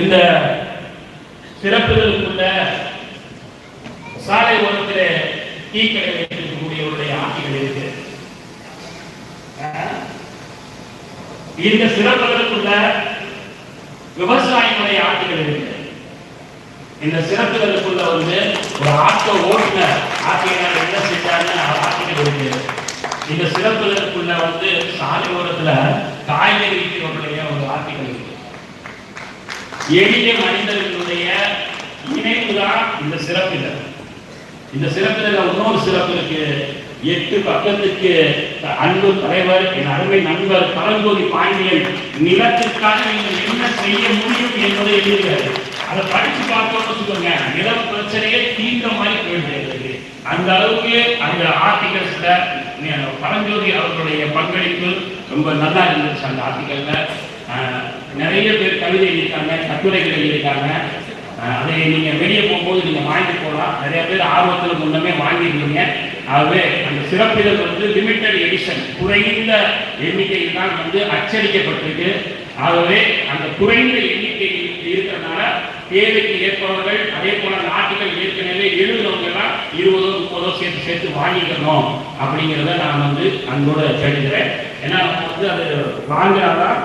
இந்த சிறப்புகளுக்குள்ள சாலை ஓரத்திலே டீ கடை வைத்திருக்கக்கூடியவருடைய ஆட்சிகள் இருக்கு. இந்த சிறப்புகளுக்குள்ள விவசாயிகளுடைய ஆட்சிகள் இருக்கு. இந்த சிறப்புகளுக்குள்ள வந்து ஒரு ஆட்டோ ஓட்டுநர் ஆட்சியர் என்ன செஞ்சாருன்னு ஆட்சிகள் இருக்கு. இந்த சிறப்புகளுக்குள்ள வந்து சாலை ஓரத்துல காய்கறி விற்கிறவருடைய ஒரு ஆட்சிகள் இருக்கு எளிய மனிதர்களுடைய இணைவு தான் இந்த சிறப்பிதழ். இந்த சிறப்பிதழ இன்னொரு சிறப்பு இருக்கு. எட்டு பக்கத்துக்கு அன்பு தலைவர் என் அருமை நண்பர் பரஞ்சோதி பாண்டியன் நிலத்துக்காக நீங்கள் என்ன செய்ய முடியும் என்பதை எழுதுகிறார். அதை படிச்சு பார்த்தோம்னு சொல்லுங்க நில பிரச்சனையே தீர்ந்த மாதிரி போயிட்டு அந்த அளவுக்கு அந்த ஆர்டிகல்ஸ்ல பரஞ்சோதி அவர்களுடைய பங்களிப்பு ரொம்ப நல்லா இருந்துச்சு அந்த ஆர்டிகல்ல நிறைய பேர் கவிதை எழுதியிருக்காங்க கட்டுரைகள் எழுதியிருக்காங்க. அதை நீங்க வெளியே போகும்போது நீங்க வாங்கிட்டு போகலாம். நிறைய பேர் ஆர்வத்தில் முன்னமே வாங்கியிருந்தீங்க. ஆகவே அந்த சிறப்பிதழ் வந்து லிமிட்டட் எடிஷன் குறைந்த எண்ணிக்கையில் தான் வந்து அச்சடிக்கப்பட்டிருக்கு. ஆகவே அந்த குறைந்த எண்ணிக்கை இருக்கிறதுனால தேவைக்கு ஏற்பவர்கள் அதே போல நாட்டுகள் ஏற்கனவே எழுதுறவங்கெல்லாம் இருபதோ முப்பதோ சேர்த்து சேர்த்து வாங்கிக்கணும் அப்படிங்கிறத நான் வந்து அன்போடு கேட்டுக்கிறேன். ஏன்னா வந்து அது வாங்கினாதான்